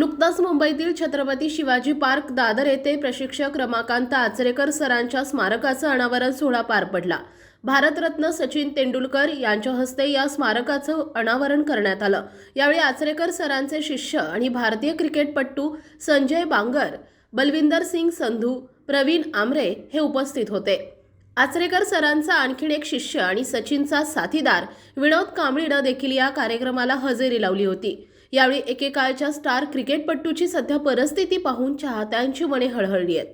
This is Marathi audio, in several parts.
नुकताच मुंबईतील छत्रपती शिवाजी पार्क दादर येथे प्रशिक्षक रमाकांत आचरेकर सरांच्या स्मारकाचं अनावरण सोहळा पार पडला. भारतरत्न सचिन तेंडुलकर यांच्या हस्ते या स्मारकाचं अनावरण करण्यात आलं. यावेळी आचरेकर सरांचे शिष्य आणि भारतीय क्रिकेटपटू संजय बांगर बलविंदर सिंग संधू प्रवीण आमरे हे उपस्थित होते. आचरेकर सरांचा आणखीन एक शिष्य आणि सचिनचा साथीदार विनोद कांबळीनं देखील या कार्यक्रमाला हजेरी लावली होती. यावेळी एकेकाळच्या स्टार क्रिकेटपटूची सध्या परिस्थिती पाहून चाहत्यांची मने हळहळली आहेत.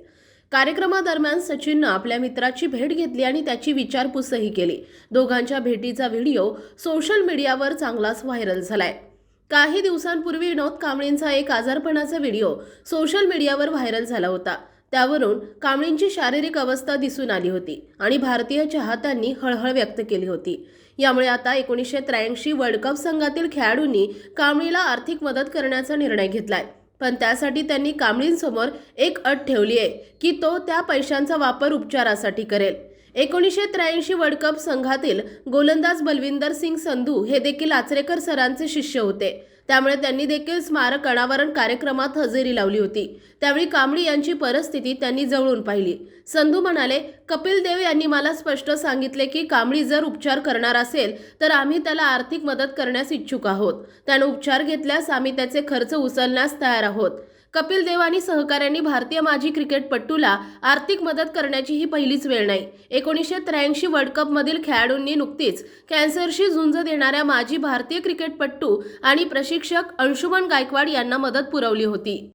कार्यक्रमादरम्यान सचिननं आपल्या मित्राची भेट घेतली आणि त्याची विचारपूसही केली. दोघांच्या भेटीचा व्हिडिओ सोशल मीडियावर चांगलाच व्हायरल झालाय. काही दिवसांपूर्वी विनोद कांबळेंचा एक आजारपणाचा व्हिडिओ सोशल मीडियावर व्हायरल झाला होता. त्यावरून कांबळींची शारीरिक अवस्था दिसून आली होती आणि भारतीय चाहत्यांनी हळहळ व्यक्त केली होती. यामुळे आता एकोणीसशे त्र्याऐंशी वर्ल्ड कप संघातील खेळाडूंनी कांबळीला आर्थिक मदत करण्याचा निर्णय घेतलाय. पण त्यासाठी त्यांनी कांबळींसमोर एक अट ठेवली आहे की तो त्या पैशांचा वापर उपचारासाठी करेल. एकोणीसशे त्र्याऐंशी वर्ल्ड कप संघातील गोलंदाज बलविंदर सिंग संधू हे देखील आचरेकर सरांचे शिष्य होते. त्यामुळे त्यांनी देखील स्मारक अनावरण कार्यक्रमात हजेरी लावली होती. त्यावेळी कांबळी यांची परिस्थिती त्यांनी जवळून पाहिली. संधू म्हणाले कपिल देव यांनी मला स्पष्ट सांगितले की कांबळी जर उपचार करणार असेल तर आम्ही त्याला आर्थिक मदत करण्यास इच्छुक आहोत. त्यानं उपचार घेतल्यास आम्ही त्याचे खर्च उचलण्यास तयार आहोत. कपिल देव आणि सहकाऱ्यांनी भारतीय माजी क्रिकेटपटूला आर्थिक मदत करण्याची ही पहिलीच वेळ नाही. एकोणीसशे त्र्याऐंशी वर्ल्ड कपमधील खेळाडूंनी नुकतीच कॅन्सरशी झुंज देणाऱ्या माजी भारतीय क्रिकेटपटू आणि प्रशिक्षक अंशुमन गायकवाड यांना मदत पुरवली होती.